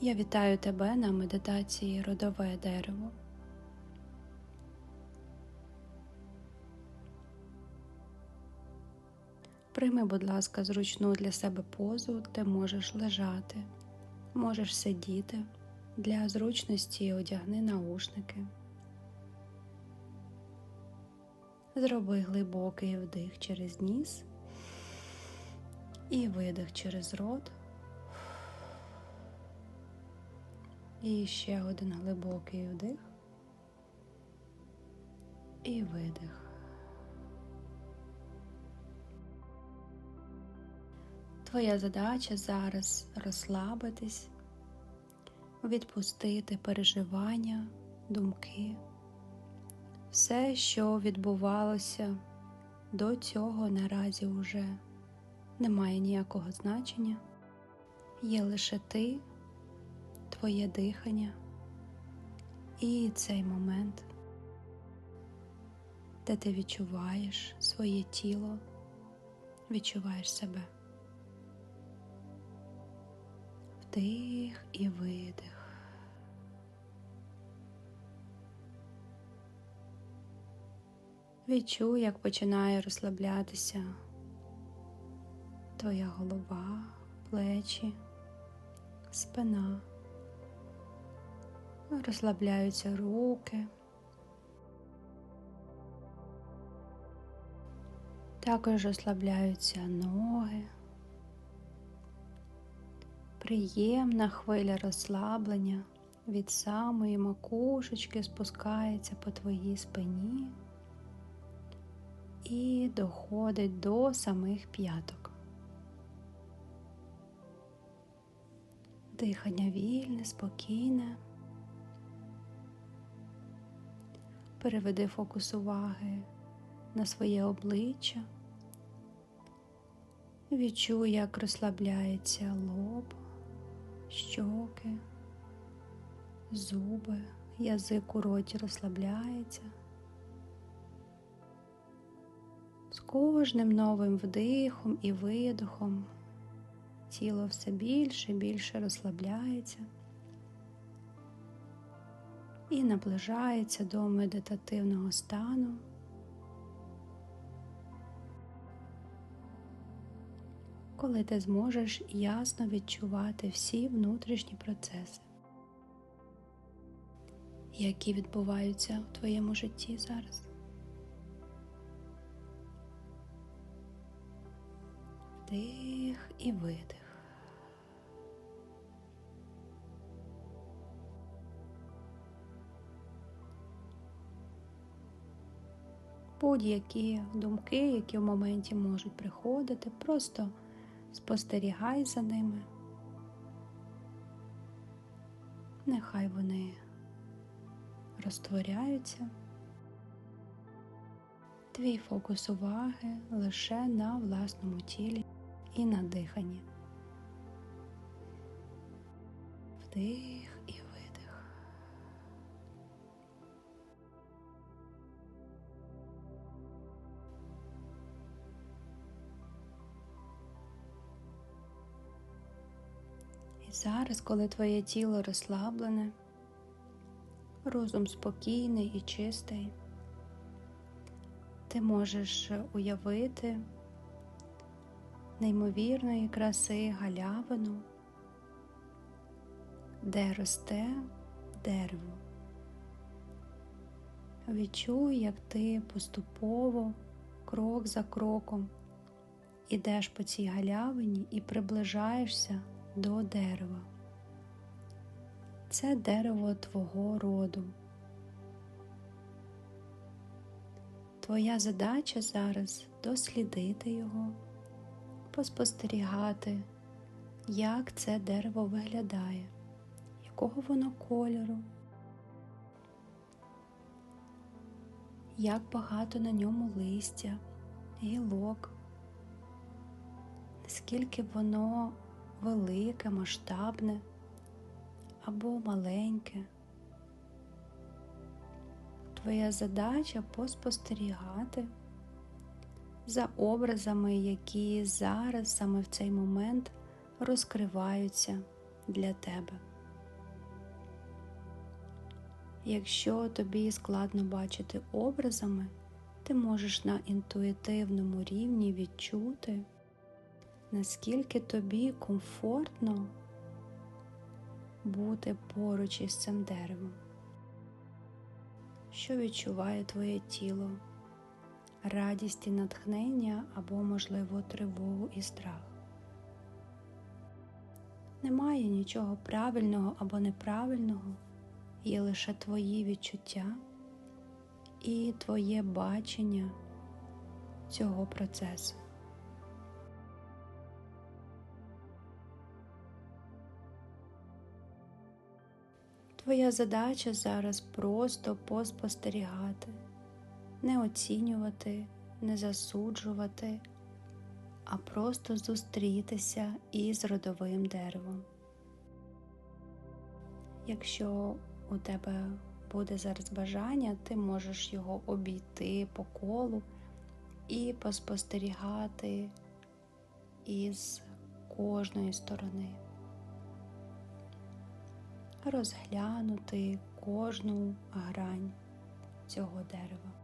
Я вітаю тебе на медитації родове дерево. Прийми, будь ласка, зручну для себе позу, де можеш лежати, можеш сидіти. Для зручності одягни наушники. Зроби глибокий вдих через ніс і видих через рот. І ще один глибокий вдих. І видих. Твоя задача зараз розслабитись, відпустити переживання, думки, все, що відбувалося до цього наразі вже не має ніякого значення, є лише ти, твоє дихання і цей момент, де ти відчуваєш своє тіло, відчуваєш себе. Вдих і видих. Відчуй, як починає розслаблятися твоя голова, плечі, спина, розслабляються руки. Також розслабляються ноги приємна хвиля розслаблення від самої макушечки спускається по твоїй спині і доходить до самих п'яток. Дихання вільне, спокійне. Переведи фокус уваги на своє обличчя. Відчуй, як розслабляється лоб щоки, зуби, язик у роті розслабляється. З кожним новим вдихом і видихом тіло все більше і більше розслабляється і наближається до медитативного стану. коли ти зможеш ясно відчувати всі внутрішні процеси, які відбуваються в твоєму житті зараз. Вдих і видих. Будь-які думки, які в моменті можуть приходити, просто спостерігай за ними. Нехай вони розтворяються. Твій фокус уваги лише на власному тілі і на диханні. Вдих Зараз, коли твоє тіло розслаблене, розум спокійний і чистий, ти можеш уявити неймовірної краси галявину, де росте дерево. Відчуй, як ти поступово, крок за кроком, ідеш по цій галявині і приближаєшся до дерева. Це дерево твого роду. Твоя задача зараз дослідити його, поспостерігати, як це дерево виглядає, якого воно кольору, як багато на ньому листя, гілок, наскільки воно велике, масштабне або маленьке. Твоя задача поспостерігати за образами, які зараз саме в цей момент розкриваються для тебе. Якщо тобі складно бачити образами, ти можеш на інтуїтивному рівні відчути, наскільки тобі комфортно бути поруч із цим деревом, що відчуває твоє тіло, радість і натхнення або, можливо, тривогу і страх. Немає нічого правильного або неправильного, є лише твої відчуття і твоє бачення цього процесу. Твоя задача зараз просто поспостерігати, не оцінювати, не засуджувати, а просто зустрітися із родовим деревом. Якщо у тебе буде зараз бажання, ти можеш його обійти по колу і поспостерігати із кожної сторони, розглянути кожну грань цього дерева.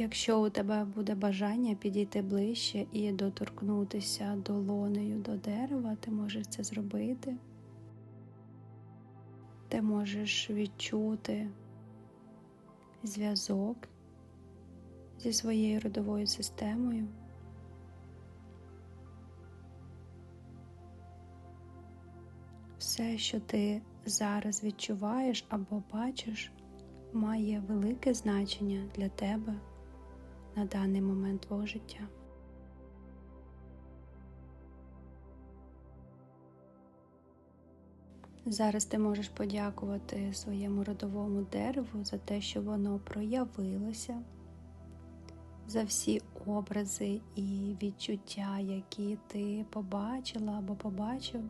Якщо у тебе буде бажання підійти ближче і доторкнутися долонею до дерева, ти можеш це зробити. Ти можеш відчути зв'язок зі своєю родовою системою. Все, що ти зараз відчуваєш або бачиш, має велике значення для тебе на даний момент твого життя. Зараз ти можеш подякувати своєму родовому дереву за те, що воно проявилося, за всі образи і відчуття, які ти побачила або побачив.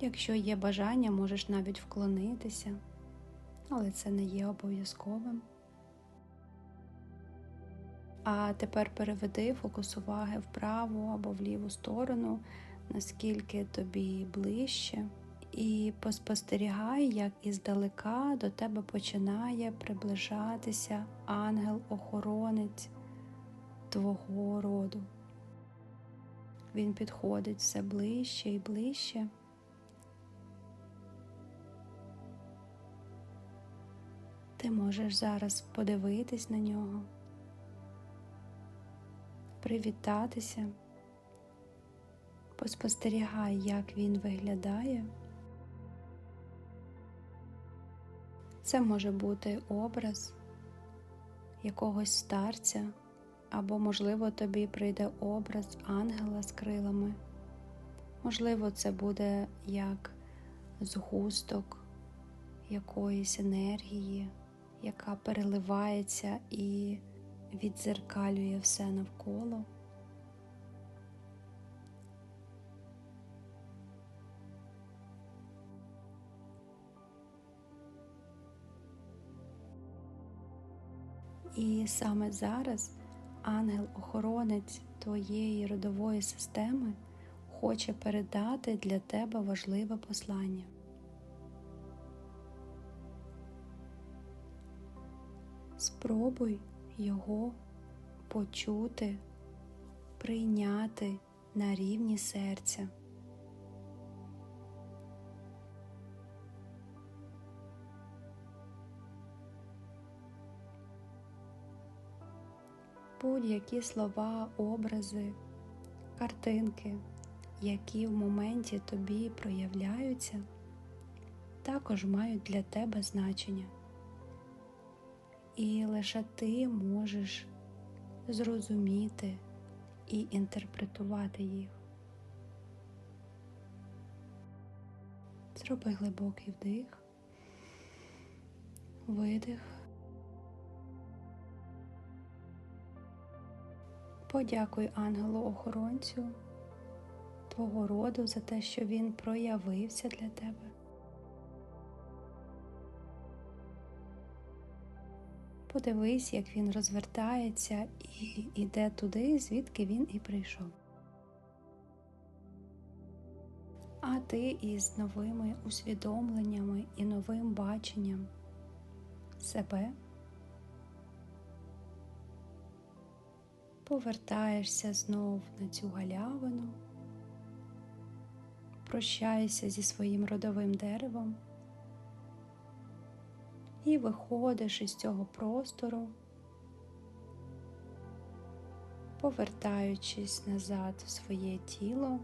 Якщо є бажання, можеш навіть вклонитися але це не є обов'язковим. А тепер переведи фокус уваги в праву або в ліву сторону, наскільки тобі ближче, і поспостерігай, як іздалека до тебе починає приближатися ангел-охоронець твого роду. Він підходить все ближче і ближче. Ти можеш зараз подивитись на нього, привітатися, поспостерігай, як він виглядає. Це може бути образ якогось старця, або, можливо, тобі прийде образ ангела з крилами. Можливо, це буде як згусток якоїсь енергії яка переливається і відзеркалює все навколо. І саме зараз ангел-охоронець твоєї родової системи хоче передати для тебе важливе послання. Спробуй його почути, прийняти на рівні серця. Будь-які слова, образи, картинки, які в моменті тобі проявляються, також мають для тебе значення і лише ти можеш зрозуміти і інтерпретувати їх. Зроби глибокий вдих, видих. Подякуй ангелу-охоронцю твого роду за те, що він проявився для тебе. Подивись, як він розвертається і йде туди, звідки він і прийшов. А ти із новими усвідомленнями і новим баченням себе повертаєшся знов на цю галявину, прощаєшся зі своїм родовим деревом і виходиш із цього простору, повертаючись назад в своє тіло,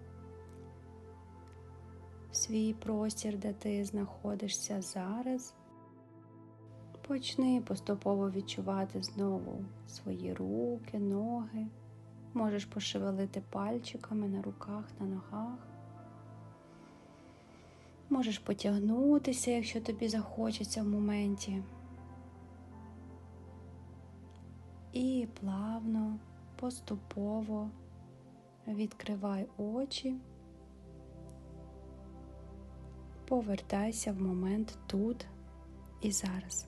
в свій простір, де ти знаходишся зараз. Почни поступово відчувати знову свої руки, ноги. Можеш пошевелити пальчиками на руках, на ногах. Можеш потягнутися, якщо тобі захочеться в моменті. І плавно, поступово відкривай очі, повертайся в момент тут і зараз.